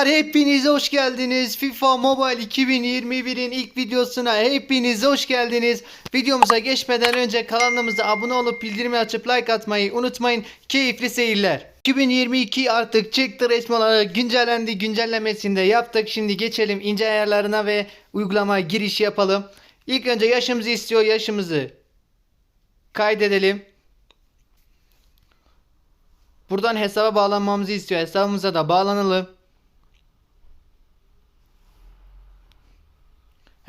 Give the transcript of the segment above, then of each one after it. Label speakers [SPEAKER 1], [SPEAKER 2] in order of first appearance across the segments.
[SPEAKER 1] Arkadaşlar hepiniz hoş geldiniz. FIFA Mobile 2021'in ilk videosuna hepiniz hoş geldiniz. Videomuza geçmeden önce kanalımıza abone olup bildirimi açıp like atmayı unutmayın. Keyifli seyirler. 2022 artık çıktı resmi olarak güncellendi. Güncellemesini de yaptık. Şimdi geçelim ince ayarlarına ve uygulama giriş yapalım. İlk önce yaşımızı istiyor. Yaşımızı kaydedelim. Buradan hesaba bağlanmamızı istiyor. Hesabımıza da bağlanalım.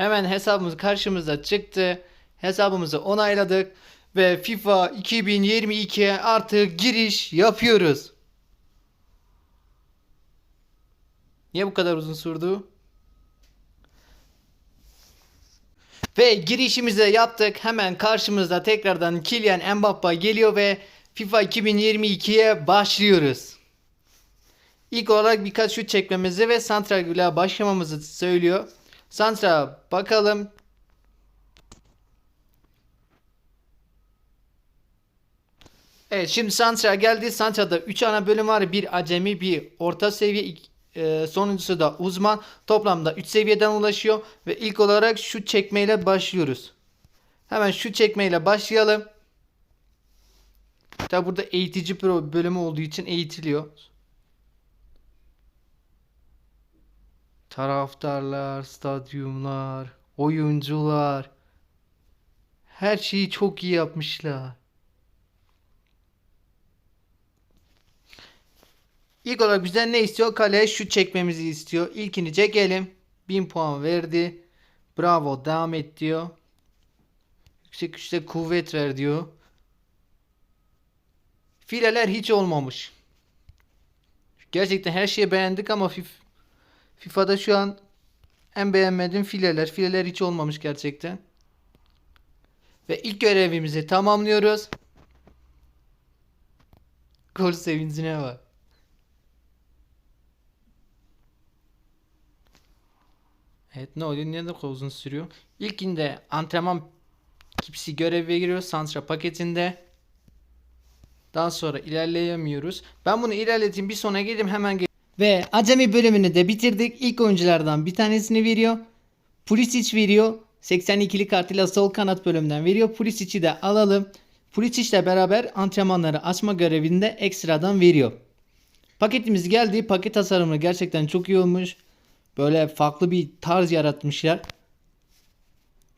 [SPEAKER 1] Hemen hesabımız karşımıza çıktı. Hesabımızı onayladık ve FIFA 2022'ye artık giriş yapıyoruz. Niye bu kadar uzun sürdü? Ve girişimizi yaptık. Hemen karşımızda tekrardan Kylian Mbappe geliyor ve FIFA 2022'ye başlıyoruz. İlk olarak birkaç şut çekmemizi ve Santra ile başlamamızı söylüyor. Santra bakalım. Evet şimdi Santra geldi. Santra'da 3 ana bölüm var. Bir acemi, bir orta seviye, e, sonuncusu da uzman. Toplamda 3 seviyeden ulaşıyor. Ve ilk olarak şut çekmeyle başlıyoruz. Hemen şut çekmeyle başlayalım. Tabi burada eğitici pro bölümü olduğu için eğitiliyor. Taraftarlar, stadyumlar, oyuncular. Her şeyi çok iyi yapmışlar. İlk olarak bizden ne istiyor? Kaleye şut çekmemizi istiyor. İlkini çekelim. 1000 puan verdi. Bravo devam et diyor. Yüksek güçte kuvvet ver diyor. Fileler hiç olmamış. Gerçekten her şeyi beğendik ama FIFA'da şu an en beğenmediğim fileler. Fileler hiç olmamış gerçekten. Ve ilk görevimizi tamamlıyoruz. Gol sevincine bak. Evet ne oluyor? Niye de uzun sürüyor? İlkinde antrenman kipsi görevi giriyor. Santra paketinde. Daha sonra ilerleyemiyoruz. Ben bunu ilerleteyim bir sona geleyim hemen gel- Ve acemi bölümünü de bitirdik. İlk oyunculardan bir tanesini veriyor. Pulisic veriyor. 82'li kartıyla sol kanat bölümünden veriyor. Pulisic'i de alalım. Pulisic'le beraber antrenmanları açma görevinde ekstradan veriyor. Paketimiz geldi. Paket tasarımı gerçekten çok iyi olmuş. Böyle farklı bir tarz yaratmışlar.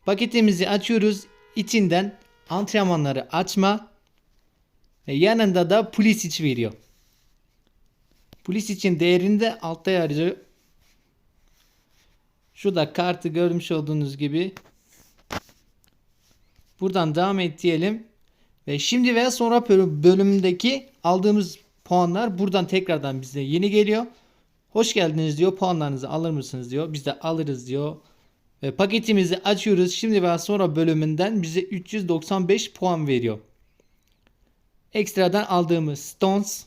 [SPEAKER 1] Paketimizi açıyoruz. İçinden antrenmanları açma yanında da Pulisic veriyor. Pulisic'in değerini de altta yazıyor. Şurada kartı görmüş olduğunuz gibi. Buradan devam et diyelim. Ve şimdi veya sonra bölüm- bölümdeki aldığımız puanlar buradan tekrardan bize yeni geliyor. Hoş geldiniz diyor. Puanlarınızı alır mısınız diyor. Biz de alırız diyor. Ve paketimizi açıyoruz. Şimdi veya sonra bölümünden bize 395 puan veriyor. Ekstradan aldığımız Stones,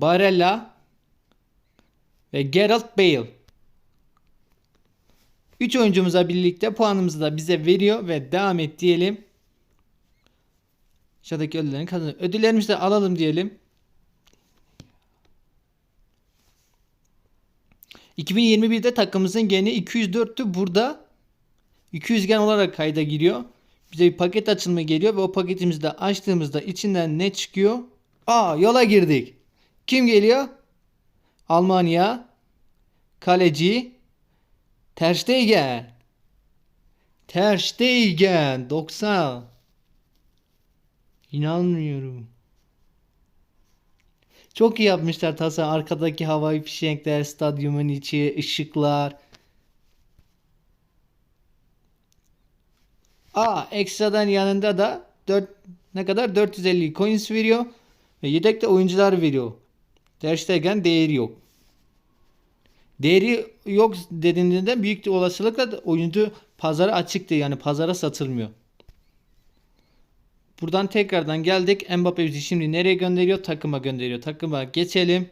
[SPEAKER 1] Barella ve Geralt Bale. 3 oyuncumuza birlikte puanımızı da bize veriyor ve devam et diyelim. Aşağıdaki ödüllerini kazanıyor. Ödüllerimizi de alalım diyelim. 2021'de takımımızın geni 204'tü. Burada 200 gen olarak kayda giriyor. Bize bir paket açılımı geliyor ve o paketimizi de açtığımızda içinden ne çıkıyor? Aa yola girdik. Kim geliyor? Almanya. Kaleci. Ter Stegen. Ter Stegen 90. İnanmıyorum. Çok iyi yapmışlar tasa arkadaki havai fişekler, stadyumun içi, ışıklar. Aa ekstradan yanında da 4 ne kadar 450 coins veriyor ve yedekte oyuncular veriyor. Ter Stegen değeri yok. Değeri yok dediğinde büyük olasılıkla oyuncu pazara açıktı yani pazara satılmıyor. Buradan tekrardan geldik. Mbappe bizi şimdi nereye gönderiyor? Takıma gönderiyor. Takıma geçelim.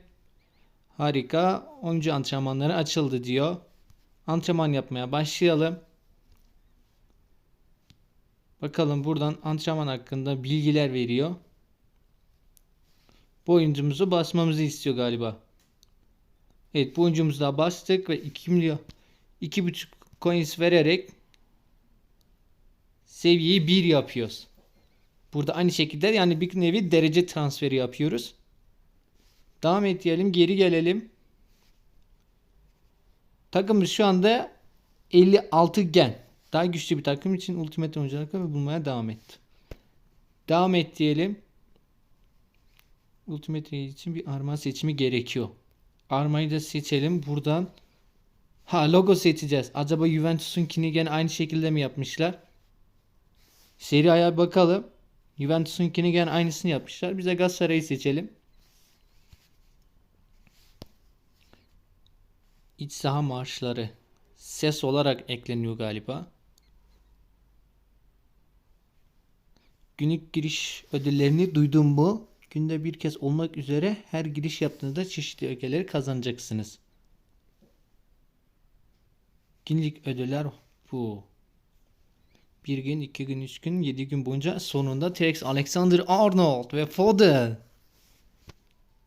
[SPEAKER 1] Harika. Oyuncu antrenmanları açıldı diyor. Antrenman yapmaya başlayalım. Bakalım buradan antrenman hakkında bilgiler veriyor. Bu oyuncumuzu basmamızı istiyor galiba. Evet bu oyuncumuzu da bastık ve 2 milyon 2,5 coins vererek seviyeyi 1 yapıyoruz. Burada aynı şekilde yani bir nevi derece transferi yapıyoruz. Devam et diyelim. Geri gelelim. Takımımız şu anda 56 gen. Daha güçlü bir takım için Ultimate oyuncuları bulmaya devam etti. Devam et diyelim. Ultimate için bir arma seçimi gerekiyor. Armayı da seçelim. Buradan ha logo seçeceğiz. Acaba Juventus'unkini gene aynı şekilde mi yapmışlar? Seri aya bakalım. Juventus'unkini gene aynısını yapmışlar. Bize Galatasaray'ı seçelim. İç saha marşları ses olarak ekleniyor galiba. Günlük giriş ödüllerini duydum mu? Günde bir kez olmak üzere her giriş yaptığınızda çeşitli ögeleri kazanacaksınız. Günlük ödüller bu. Bir gün, iki gün, üç gün, yedi gün boyunca sonunda T-Rex Alexander Arnold ve Foden.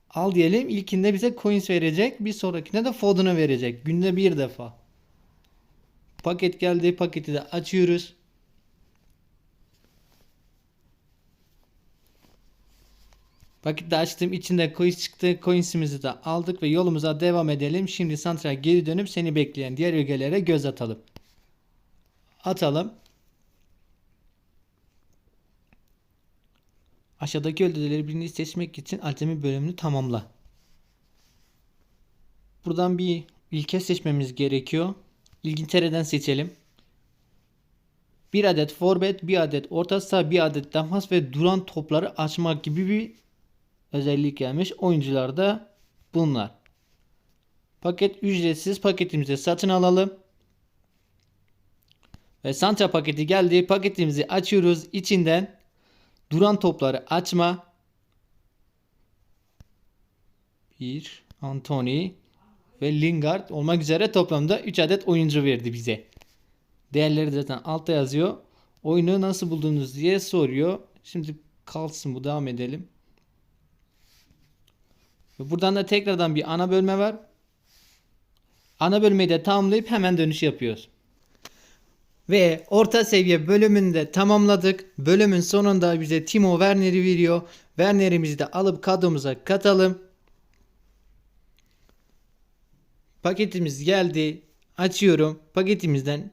[SPEAKER 1] Al diyelim ilkinde bize coins verecek. Bir sonrakinde de Foden'ı verecek. Günde bir defa. Paket geldi. Paketi de açıyoruz. Paketi de açtım. İçinde coins çıktı. Coinsimizi de aldık ve yolumuza devam edelim. Şimdi Santra geri dönüp seni bekleyen diğer ögelere göz atalım. Atalım. Aşağıdaki ödülleri birini seçmek için alternate bölümünü tamamla. Buradan bir ilke seçmemiz gerekiyor. İngiltere'den seçelim. Bir adet forvet, bir adet orta saha, bir adet defans ve duran topları açmak gibi bir özellik gelmiş. Oyuncularda bunlar. Paket ücretsiz. Paketimizi satın alalım. Ve Santra paketi geldi. Paketimizi açıyoruz. İçinden duran topları açma. Bir Anthony ve Lingard olmak üzere toplamda 3 adet oyuncu verdi bize. Değerleri zaten altta yazıyor. Oyunu nasıl buldunuz diye soruyor. Şimdi kalsın bu devam edelim. Ve buradan da tekrardan bir ana bölme var. Ana bölmeyi de tamamlayıp hemen dönüş yapıyoruz. Ve orta seviye bölümünü de tamamladık. Bölümün sonunda bize Timo Werner'i veriyor. Werner'imizi de alıp kadromuza katalım. Paketimiz geldi. Açıyorum. Paketimizden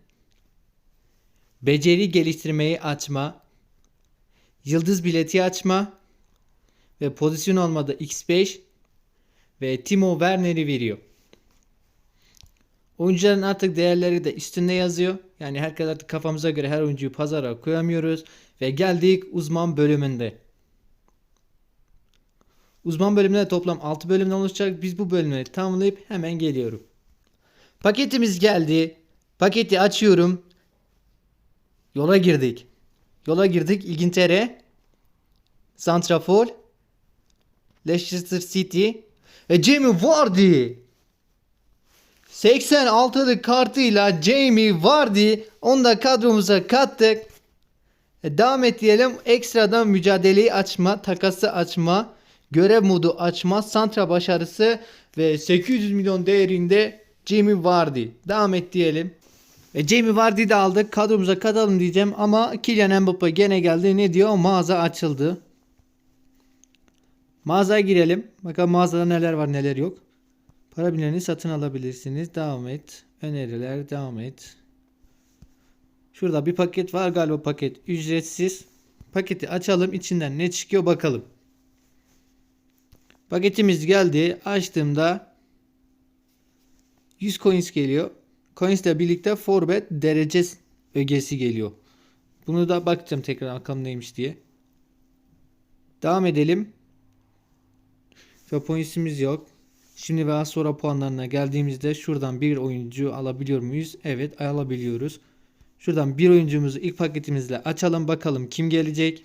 [SPEAKER 1] beceri geliştirmeyi açma, yıldız bileti açma ve pozisyon olmadı X5 ve Timo Werner'i veriyor. Oyuncuların artık değerleri de üstünde yazıyor. Yani herkes artık kafamıza göre her oyuncuyu pazara koyamıyoruz. Ve geldik uzman bölümünde. Uzman bölümünde toplam 6 bölümden oluşacak. Biz bu bölümleri tamamlayıp hemen geliyorum. Paketimiz geldi. Paketi açıyorum. Yola girdik. Yola girdik. İngiltere. Santrafor. Leicester City. Ve Jamie Vardy. 86'lık kartıyla Jamie Vardy onu da kadromuza kattık. E, devam et diyelim. Ekstradan mücadeleyi açma, takası açma, görev modu açma, santra başarısı ve 800 milyon değerinde Jamie Vardy. Devam et diyelim. E, Jamie Vardy'yi de aldık. Kadromuza katalım diyeceğim ama Kylian Mbappe gene geldi. Ne diyor? Mağaza açıldı. Mağazaya girelim. Bakalım mağazada neler var neler yok. Para birimlerini satın alabilirsiniz. Devam et. Öneriler devam et. Şurada bir paket var galiba paket ücretsiz. Paketi açalım içinden ne çıkıyor bakalım. Paketimiz geldi. Açtığımda 100 coins geliyor. Coins ile birlikte forvet derece ögesi geliyor. Bunu da bakacağım tekrar bakalım neymiş diye. Devam edelim. Ve pointsimiz yok. Şimdi ve sonra puanlarına geldiğimizde şuradan bir oyuncu alabiliyor muyuz? Evet alabiliyoruz. Şuradan bir oyuncumuzu ilk paketimizle açalım bakalım kim gelecek.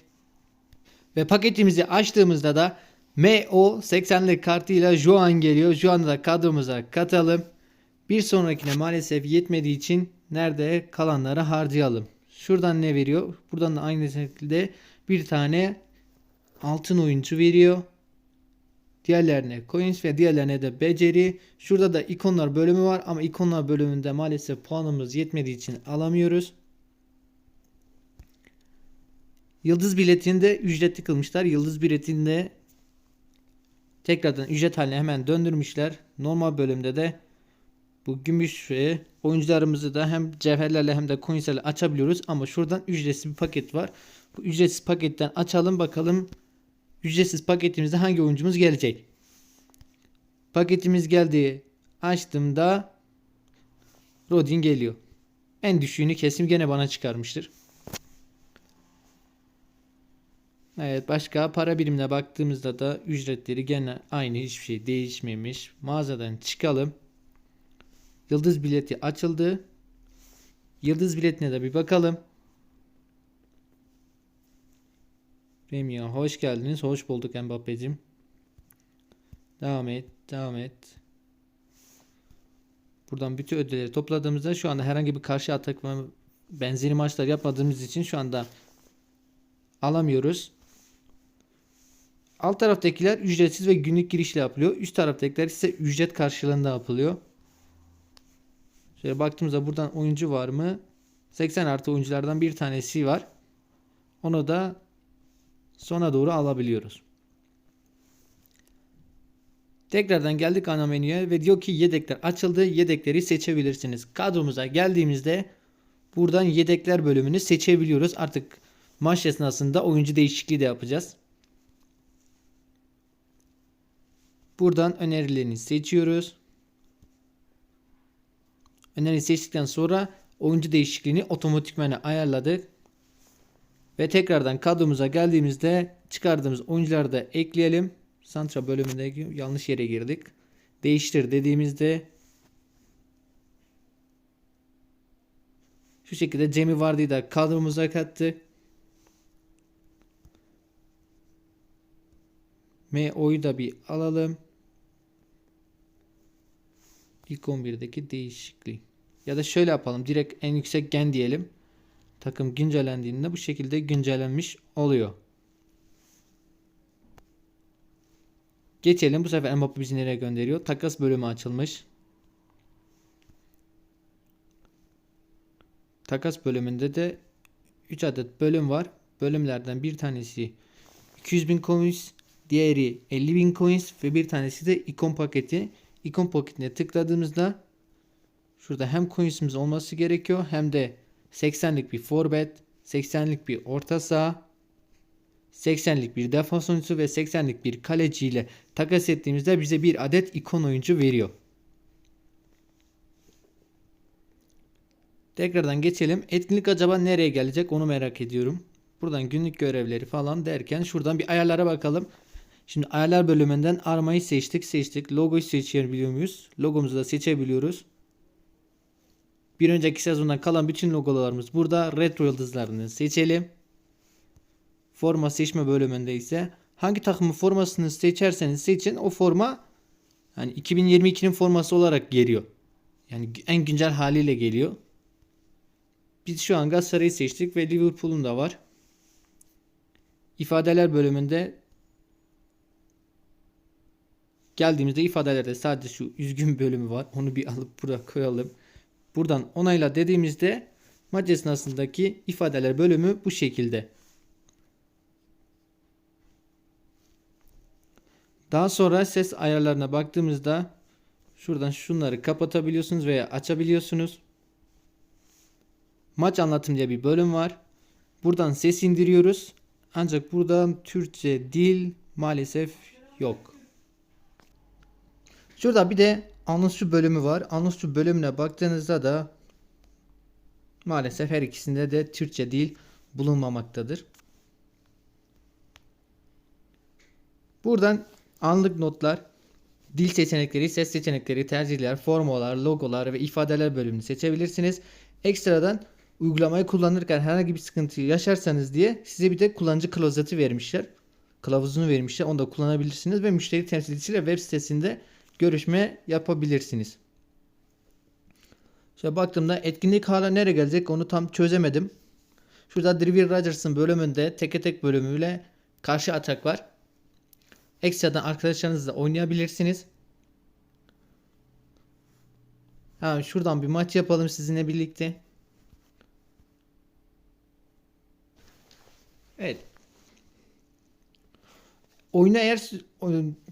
[SPEAKER 1] Ve paketimizi açtığımızda da MO 80'lik kartıyla Joan geliyor. Joan'ı da kadromuza katalım. Bir sonrakine maalesef yetmediği için nerede kalanları harcayalım. Şuradan ne veriyor? Buradan da aynı şekilde bir tane altın oyuncu veriyor. Diğerlerine coins ve diğerlerine de beceri. Şurada da ikonlar bölümü var ama ikonlar bölümünde maalesef puanımız yetmediği için alamıyoruz. Yıldız biletini de ücretli. Yıldız biletini de tekrardan ücret haline hemen döndürmüşler. Normal bölümde de bu gümüş ve oyuncularımızı da hem cevherlerle hem de coinslerle açabiliyoruz. Ama şuradan ücretsiz bir paket var. Bu ücretsiz paketten açalım bakalım ücretsiz paketimizde hangi oyuncumuz gelecek. Paketimiz geldi. Açtığımda Rodin geliyor. En düşüğünü kesim gene bana çıkarmıştır. Evet başka para birimine baktığımızda da ücretleri gene aynı hiçbir şey değişmemiş. Mağazadan çıkalım. Yıldız bileti açıldı. Yıldız biletine de bir bakalım. Remya hoş geldiniz. Hoş bulduk Mbappe'cim. Devam et. Devam et. Buradan bütün ödülleri topladığımızda şu anda herhangi bir karşı atak ve benzeri maçlar yapmadığımız için şu anda alamıyoruz. Alt taraftakiler ücretsiz ve günlük girişle yapılıyor. Üst taraftakiler ise ücret karşılığında yapılıyor. Şöyle baktığımızda buradan oyuncu var mı? 80 artı oyunculardan bir tanesi var. Onu da sona doğru alabiliyoruz. Tekrardan geldik ana menüye ve diyor ki yedekler açıldı. Yedekleri seçebilirsiniz. Kadromuza geldiğimizde buradan yedekler bölümünü seçebiliyoruz. Artık maç esnasında oyuncu değişikliği de yapacağız. Buradan önerilerini seçiyoruz. Öneriyi seçtikten sonra oyuncu değişikliğini otomatikman ayarladık. Ve tekrardan kadromuza geldiğimizde çıkardığımız oyuncuları da ekleyelim. Santra bölümünde yanlış yere girdik. Değiştir dediğimizde şu şekilde Cem'i Vardy'yi da kadromuza kattık. MO'yu da bir alalım. İlk 11'deki değişikliği. Ya da şöyle yapalım. Direkt en yüksek gen diyelim. Takım güncellendiğinde bu şekilde güncellenmiş oluyor. Geçelim. Bu sefer Mbappe bizi nereye gönderiyor? Takas bölümü açılmış. Takas bölümünde de 3 adet bölüm var. Bölümlerden bir tanesi 200 bin coins, diğeri 50 bin coins ve bir tanesi de ikon paketi. İkon paketine tıkladığımızda şurada hem coinsimiz olması gerekiyor hem de 80'lik bir forvet, 80'lik bir orta saha, 80'lik bir defans oyuncusu ve 80'lik bir kaleci ile takas ettiğimizde bize bir adet ikon oyuncu veriyor. Tekrardan geçelim. Etkinlik acaba nereye gelecek onu merak ediyorum. Buradan günlük görevleri falan derken şuradan bir ayarlara bakalım. Şimdi ayarlar bölümünden armayı seçtik. Seçtik. Logoyu seçebiliyor muyuz? Logomuzu da seçebiliyoruz. Bir önceki sezondan kalan bütün logolarımız burada. Retro yıldızlarını seçelim. Forma seçme bölümünde ise hangi takımın formasını seçerseniz seçin o forma yani 2022'nin forması olarak geliyor. Yani en güncel haliyle geliyor. Biz şu an Galatasaray'ı seçtik ve Liverpool'un da var. İfadeler bölümünde geldiğimizde ifadelerde sadece şu üzgün bölümü var. Onu bir alıp buraya koyalım. Buradan onayla dediğimizde maç esnasındaki ifadeler bölümü bu şekilde. Daha sonra ses ayarlarına baktığımızda şuradan şunları kapatabiliyorsunuz veya açabiliyorsunuz. Maç anlatım diye bir bölüm var. Buradan ses indiriyoruz. Ancak buradan Türkçe dil maalesef yok. Şurada bir de anonsçu bölümü var. Anonsçu bölümüne baktığınızda da maalesef her ikisinde de Türkçe dil bulunmamaktadır. Buradan anlık notlar, dil seçenekleri, ses seçenekleri, tercihler, formalar, logolar ve ifadeler bölümünü seçebilirsiniz. Ekstradan uygulamayı kullanırken herhangi bir sıkıntı yaşarsanız diye size bir de kullanıcı klozeti vermişler. Kılavuzunu vermişler. Onu da kullanabilirsiniz ve müşteri temsilcisiyle web sitesinde görüşme yapabilirsiniz. Şöyle baktığımda etkinlik hala nereye gelecek onu tam çözemedim. Şurada Driver Rodgers'ın bölümünde teke tek bölümüyle karşı atak var. Ekstradan arkadaşlarınızla oynayabilirsiniz. Ha, şuradan bir maç yapalım sizinle birlikte. Evet. Oyuna eğer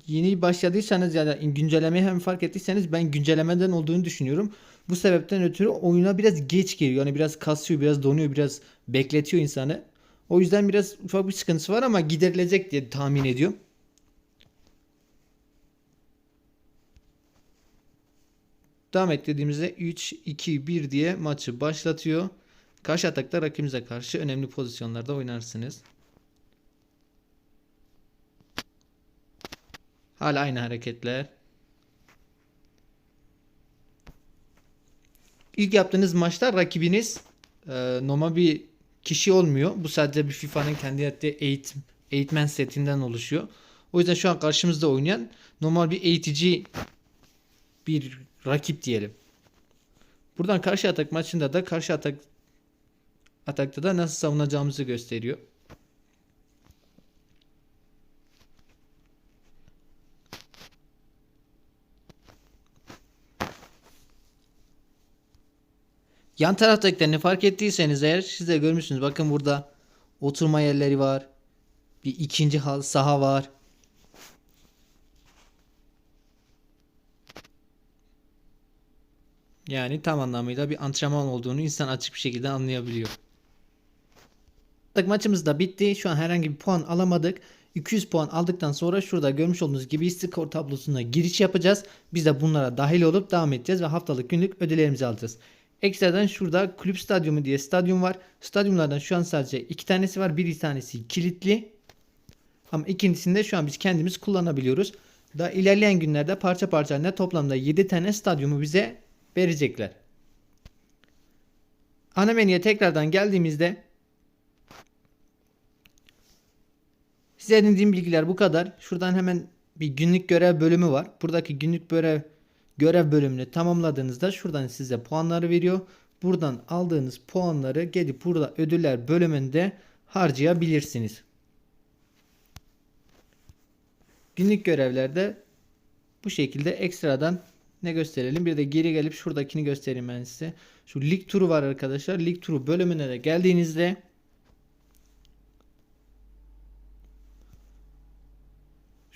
[SPEAKER 1] yeni başladıysanız ya da güncellemeyi hem fark ettiyseniz ben güncellemeden olduğunu düşünüyorum. Bu sebepten ötürü oyuna biraz geç geliyor. Yani biraz kasıyor, biraz donuyor, biraz bekletiyor insanı. O yüzden biraz ufak bir sıkıntısı var ama giderilecek diye tahmin ediyorum. Devam et dediğimizde 3, 2, 1 diye maçı başlatıyor. Karşı atakta rakibinize karşı önemli pozisyonlarda oynarsınız. Hala aynı hareketler. İlk yaptığınız maçta rakibiniz e, normal bir kişi olmuyor. Bu sadece bir FIFA'nın kendi yaptığı eğitim, eğitmen setinden oluşuyor. O yüzden şu an karşımızda oynayan normal bir eğitici bir rakip diyelim. Buradan karşı atak maçında da karşı atak atakta da nasıl savunacağımızı gösteriyor. Yan taraftakilerini fark ettiyseniz eğer siz de görmüşsünüz. Bakın burada oturma yerleri var. Bir ikinci hal saha var. Yani tam anlamıyla bir antrenman olduğunu insan açık bir şekilde anlayabiliyor. Maçımız da bitti. Şu an herhangi bir puan alamadık. 200 puan aldıktan sonra şurada görmüş olduğunuz gibi skor tablosuna giriş yapacağız. Biz de bunlara dahil olup devam edeceğiz ve haftalık günlük ödüllerimizi alacağız. Ekstradan şurada kulüp stadyumu diye stadyum var. Stadyumlardan şu an sadece iki tanesi var. Bir tanesi kilitli. Ama ikincisinde şu an biz kendimiz kullanabiliyoruz. Daha ilerleyen günlerde parça parça halinde toplamda 7 tane stadyumu bize verecekler. Ana menüye tekrardan geldiğimizde size edindiğim bilgiler bu kadar. Şuradan hemen bir günlük görev bölümü var. Buradaki günlük görev görev bölümünü tamamladığınızda şuradan size puanları veriyor. Buradan aldığınız puanları gelip burada ödüller bölümünde harcayabilirsiniz. Günlük görevlerde bu şekilde ekstradan ne gösterelim? Bir de geri gelip şuradakini göstereyim ben size. Şu lig turu var arkadaşlar. Lig turu bölümüne de geldiğinizde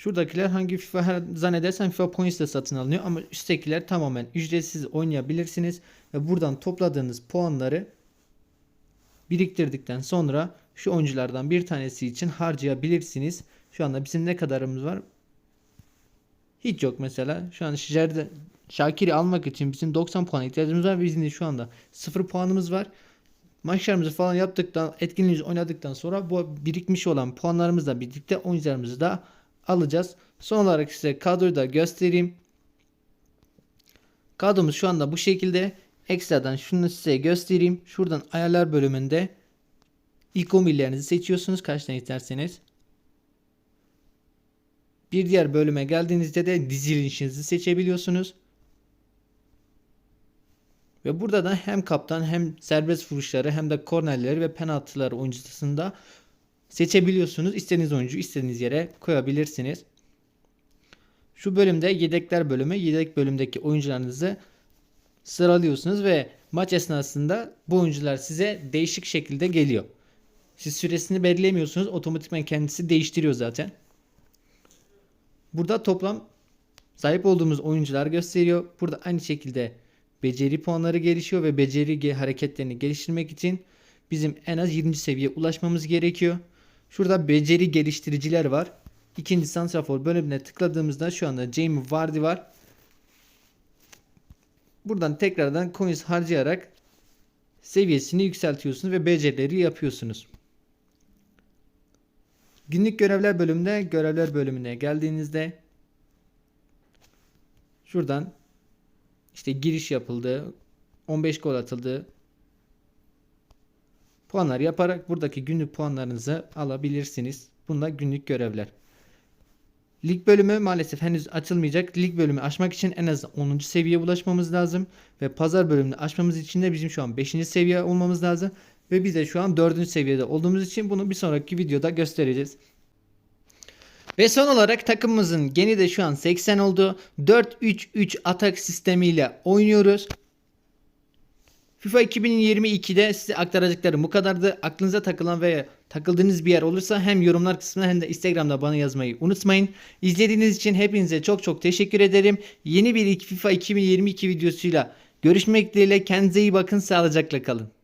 [SPEAKER 1] Şuradakiler hangi FIFA her zannedersen FIFA Points ile satın alınıyor ama üsttekiler tamamen ücretsiz oynayabilirsiniz ve buradan topladığınız puanları biriktirdikten sonra şu oyunculardan bir tanesi için harcayabilirsiniz. Şu anda bizim ne kadarımız var? Hiç yok mesela. Şu an Şijer'de Şakir'i almak için bizim 90 puan ihtiyacımız var. Bizim de şu anda 0 puanımız var. Maçlarımızı falan yaptıktan, etkinliğimizi oynadıktan sonra bu birikmiş olan puanlarımızla birlikte oyuncularımızı da alacağız. Son olarak size kadroyu da göstereyim. Kadromuz şu anda bu şekilde. Ekstradan şunu size göstereyim. Şuradan ayarlar bölümünde ilk 11'lerinizi seçiyorsunuz kaç tane isterseniz. Bir diğer bölüme geldiğinizde de dizilişinizi seçebiliyorsunuz. Ve burada da hem kaptan hem serbest vuruşları hem de kornerleri ve penaltıları oyuncusunda seçebiliyorsunuz. İstediğiniz oyuncu istediğiniz yere koyabilirsiniz. Şu bölümde yedekler bölümü. Yedek bölümdeki oyuncularınızı sıralıyorsunuz ve maç esnasında bu oyuncular size değişik şekilde geliyor. Siz süresini belirlemiyorsunuz. Otomatikman kendisi değiştiriyor zaten. Burada toplam sahip olduğumuz oyuncular gösteriyor. Burada aynı şekilde beceri puanları gelişiyor ve beceri hareketlerini geliştirmek için bizim en az 20. seviyeye ulaşmamız gerekiyor. Şurada beceri geliştiriciler var. İkinci santrafor bölümüne tıkladığımızda şu anda Jamie Vardy var. Buradan tekrardan coins harcayarak seviyesini yükseltiyorsunuz ve becerileri yapıyorsunuz. Günlük görevler bölümünde görevler bölümüne geldiğinizde şuradan işte giriş yapıldı. 15 gol atıldı. Puanlar yaparak buradaki günlük puanlarınızı alabilirsiniz. Bunlar günlük görevler. Lig bölümü maalesef henüz açılmayacak. Lig bölümü açmak için en az 10. seviyeye ulaşmamız lazım. Ve pazar bölümünü açmamız için de bizim şu an 5. seviye olmamız lazım. Ve biz de şu an 4. seviyede olduğumuz için bunu bir sonraki videoda göstereceğiz. Ve son olarak takımımızın geni de şu an 80 oldu. 4-3-3 atak sistemiyle oynuyoruz. FIFA 2022'de size aktaracaklarım bu kadardı. Aklınıza takılan veya takıldığınız bir yer olursa hem yorumlar kısmına hem de Instagram'da bana yazmayı unutmayın. İzlediğiniz için hepinize çok çok teşekkür ederim. Yeni bir FIFA 2022 videosuyla görüşmek dileğiyle kendinize iyi bakın sağlıcakla kalın.